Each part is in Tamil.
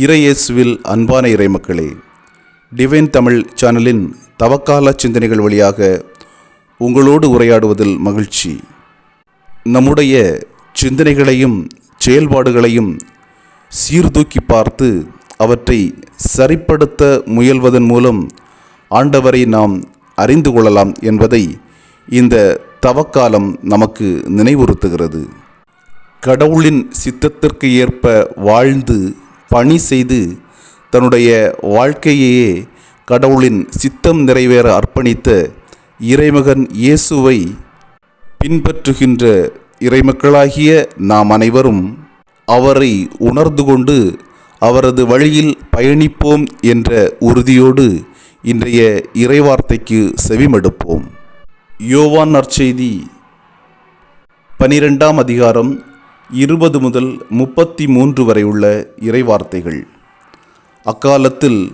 இறையேசுவில் அன்பான இறைமக்களே டிவைன் தமிழ் சேனலின் தவக்கால சிந்தனைகள் வழியாக உங்களோடு உரையாடுவதில் மகிழ்ச்சி. நம்முடைய சிந்தனைகளையும் செயல்பாடுகளையும் சீர்தூக்கி பார்த்து அவற்றை சரிப்படுத்த முயல்வதன் மூலம் ஆண்டவரை நாம் அறிந்து கொள்ளலாம் என்பதை இந்த தவக்காலம் நமக்கு நினைவுறுத்துகிறது. கடவுளின் சித்தத்திற்கு ஏற்ப வாழ்ந்து பணி செய்து தன்னுடைய வாழ்க்கையையே கடவுளின் சித்தம் நிறைவேற அர்ப்பணித்த இறைமகன் இயேசுவை பின்பற்றுகின்ற இறைமக்களாகிய நாம் அனைவரும் அவரை உணர்ந்து கொண்டு அவரது வழியில் பயணிப்போம் என்ற உறுதியோடு இன்றைய இறைவார்த்தைக்கு செவிமடுப்போம். யோவான் நற்செய்தி பனிரெண்டாம் அதிகாரம் இருபது முதல் முப்பத்தி மூன்று வரை உள்ள இறைவார்த்தைகள். அக்காலத்தில்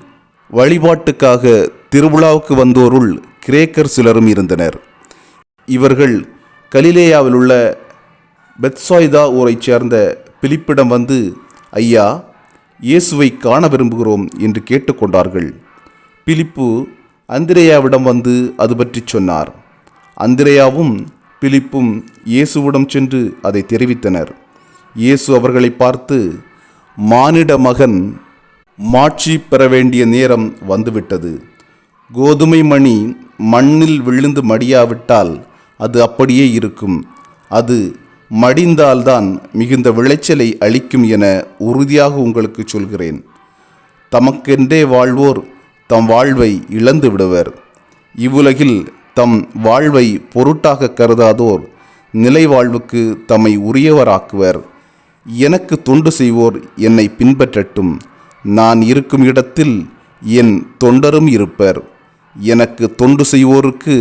வழிபாட்டுக்காக திருவிழாவுக்கு வந்தோருள் கிரேக்கர் சிலரும் இருந்தனர். இவர்கள் கலிலேயாவில் உள்ள பெத்சாய்தா ஊரைச் சேர்ந்த பிலிப்பிடம் வந்து ஐயா இயேசுவை காண விரும்புகிறோம் என்று கேட்டுக்கொண்டார்கள். பிலிப்பு அந்திரேயாவிடம் வந்து அது பற்றி சொன்னார். அந்திரேயாவும் பிலிப்பும் இயேசுவிடம் சென்று அதை தெரிவித்தனர். இயேசு அவர்களை பார்த்து மானிட மகன் மாட்சி பெற வேண்டிய நேரம் வந்துவிட்டது. கோதுமை மணி மண்ணில் விழுந்து மடியாவிட்டால் அது அப்படியே இருக்கும். அது மடிந்தால்தான் மிகுந்த விளைச்சலை அளிக்கும் என உறுதியாக உங்களுக்கு சொல்கிறேன். தமக்கென்றே வாழ்வோர் தம் வாழ்வை இழந்து விடுவர் இவ்வுலகில் தம் வாழ்வை பொருட்டாக கருதாதோர் நிலை வாழ்வுக்கு தம்மை உரியவராக்குவர். எனக்கு தொண்டு செய்வோர் என்னை பின்பற்றட்டும். நான் இருக்கும் இடத்தில் என் தொண்டரும் இருப்பர். எனக்கு தொண்டு செய்வோருக்கு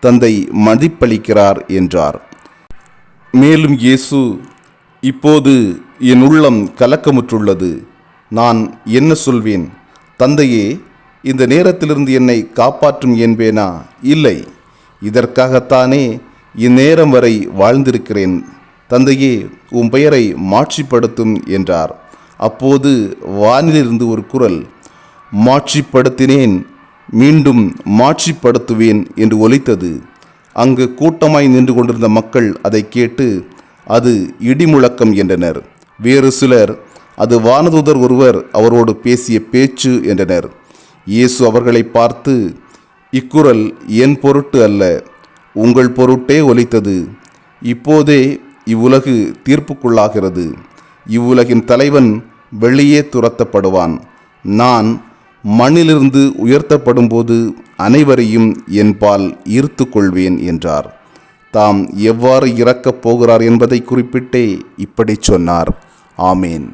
தந்தை மதிப்பளிக்கிறார் என்றார். மேலும் இயேசு இப்போது என் உள்ளம் கலக்கமுற்றுள்ளது. நான் என்ன சொல்வேன்? தந்தையே இந்த நேரத்திலிருந்து என்னை காப்பாற்றும் என்பேனா? இல்லை. இதற்காகத்தானே இந்நேரம் வரை வாழ்ந்திருக்கிறேன். தந்தையே உன் பெயரை மாட்சிப்படுத்தும் என்றார். அப்போது வானிலிருந்து ஒரு குரல் மாட்சிப்படுத்தினேன் மீண்டும் மாட்சிப்படுத்துவேன் என்று ஒலித்தது. அங்கு கூட்டமாய் நின்று கொண்டிருந்த மக்கள் அதை கேட்டு அது இடிமுழக்கம் என்றனர். வேறு சிலர் அது வானதூதர் ஒருவர் அவரோடு பேசிய பேச்சு என்றனர். இயேசு அவர்களை பார்த்து இக்குரல் என் பொருட்டு அல்ல உங்கள் பொருட்டே ஒலித்தது. இப்போதே இவ்வுலகு தீர்ப்புக்குள்ளாகிறது. இவ்வுலகின் தலைவன் வெளியே துரத்தப்படுவான். நான் மண்ணிலிருந்து உயர்த்தப்படும்போது அனைவரையும் என்பால் ஈர்த்து கொள்வேன் என்றார். தாம் எவ்வாறு இறக்கப் போகிறார் என்பதை குறிப்பிட்டே இப்படி சொன்னார். ஆமேன்.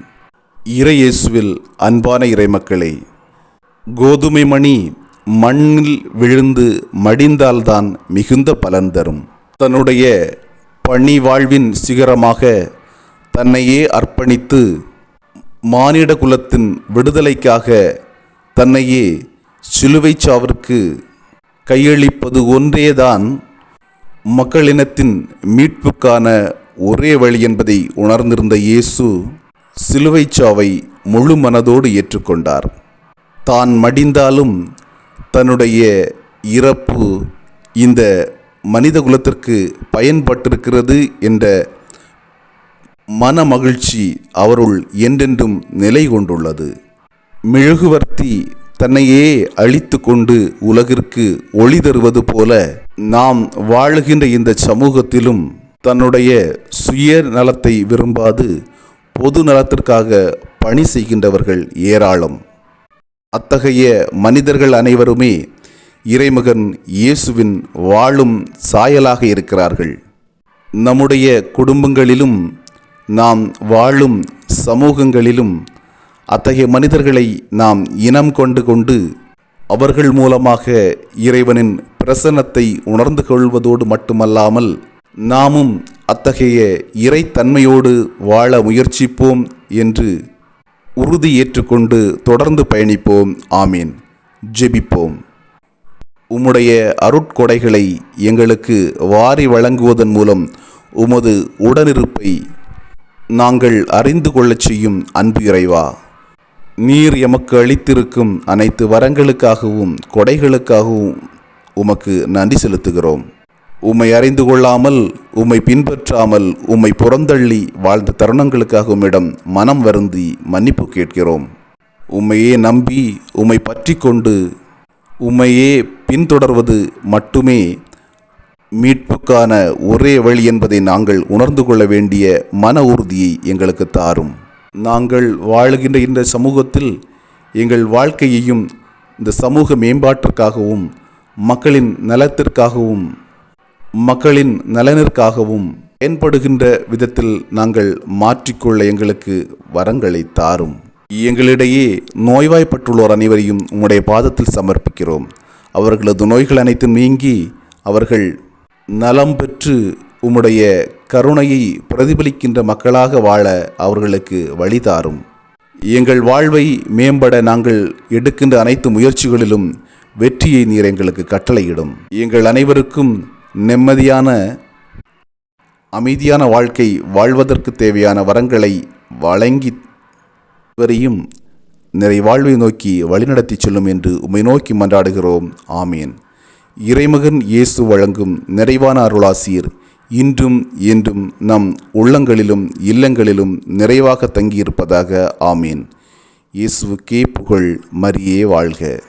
இறையேசுவில் அன்பான இறைமக்களே கோதுமை மணி மண்ணில் விழுந்து மடிந்தால்தான் மிகுந்த பலன் தரும். தன்னுடைய பணி வாழ்வின் சிகரமாக தன்னையே அர்ப்பணித்து மானிட குலத்தின் விடுதலைக்காக தன்னையே சிலுவைச் சாவிற்கு கையளிப்பது ஒன்றேதான் மக்களினத்தின் மீட்புக்கான ஒரே வழி என்பதை உணர்ந்திருந்த இயேசு சிலுவை சாவை முழு மனதோடு ஏற்றுக்கொண்டார். தான் மடிந்தாலும் தன்னுடைய இறப்பு இந்த மனித குலத்திற்கு பயன்பட்டிருக்கிறது என்ற மன மகிழ்ச்சி அவருள் என்றென்றும் நிலை கொண்டுள்ளது. மெழுகுவர்த்தி தன்னையே அழித்து கொண்டு உலகிற்கு ஒளி தருவது போல நாம் வாழுகின்ற இந்த சமூகத்திலும் தன்னுடைய சுய நலத்தை விரும்பாது பொது நலத்திற்காக பணி செய்கின்றவர்கள் ஏராளம். அத்தகைய மனிதர்கள் அனைவருமே இறைமகன் இயேசுவின் வாழும் சாயலாக இருக்கிறார்கள். நம்முடைய குடும்பங்களிலும் நாம் வாழும் சமூகங்களிலும் அத்தகைய மனிதர்களை நாம் இனம் கொண்டு கொண்டு அவர்கள் மூலமாக இறைவனின் பிரசன்னத்தை உணர்ந்து கொள்வதோடு மட்டுமல்லாமல் நாமும் அத்தகைய இறைத்தன்மையோடு வாழ முயற்சிப்போம் என்று உறுதி ஏற்றுக்கொண்டு தொடர்ந்து பயணிப்போம். ஆமீன். ஜெபிப்போம். உம்முடைய அருட்கொடைகளை எங்களுக்கு வாரி வழங்குவதன் மூலம் உமது உடனிருப்பை நாங்கள் அறிந்து கொள்ளச் செய்யும் அன்பு இறைவா. நீர் எமக்கு அளித்திருக்கும் அனைத்து வரங்களுக்காகவும் கொடைகளுக்காகவும் உமக்கு நன்றி செலுத்துகிறோம். உம்மை அறிந்து கொள்ளாமல் உம்மை பின்பற்றாமல் உம்மை புறந்தள்ளி வாழ்ந்த தருணங்களுக்காக உம்மிடம் மனம் வருந்தி மன்னிப்பு கேட்கிறோம். உம்மையே நம்பி உம்மை பற்றி கொண்டு உம்மையே பின்தொடர்வது மட்டுமே மீட்புக்கான ஒரே வழி என்பதை நாங்கள் உணர்ந்து கொள்ள வேண்டிய மன உறுதியை எங்களுக்கு தாரும். நாங்கள் வாழுகின்ற இந்த சமூகத்தில் எங்கள் வாழ்க்கையையும் இந்த சமூக மேம்பாட்டிற்காகவும் மக்களின் நலத்திற்காகவும் மக்களின் நலனிற்காகவும் பயன்படுகின்ற விதத்தில் நாங்கள் மாற்றிக்கொள்ள எங்களுக்கு வரங்களை தாரும். எங்களிடையே நோய்வாய்ப்பட்டுள்ளோர் அனைவரையும் உம்முடைய பாதத்தில் சமர்ப்பிக்கிறோம். அவர்களது நோய்கள் அனைத்தும் நீங்கி அவர்கள் நலம் பெற்று உம்முடைய கருணையை பிரதிபலிக்கின்ற மக்களாக வாழ அவர்களுக்கு வழி தாரும். எங்கள் வாழ்வை மேம்பட நாங்கள் எடுக்கின்ற அனைத்து முயற்சிகளிலும் வெற்றியை நீர் எங்களுக்கு கட்டளையிடும். எங்கள் அனைவருக்கும் நிம்மதியான அமைதியான வாழ்க்கை வாழ்வதற்கு தேவையான வரங்களை வழங்கி வரையும் நிறைவாழ்வை நோக்கி வழிநடத்தி செல்லும் என்று உமை நோக்கி மன்றாடுகிறோம். ஆமீன். இறைமகன் இயேசு வழங்கும் நிறைவான அருளாசீர் இன்றும் என்றும் நம் உள்ளங்களிலும் இல்லங்களிலும் நிறைவாக தங்கியிருப்பதாக. ஆமீன். இயேசுவுக்கே புகழ் மரியே வாழ்க.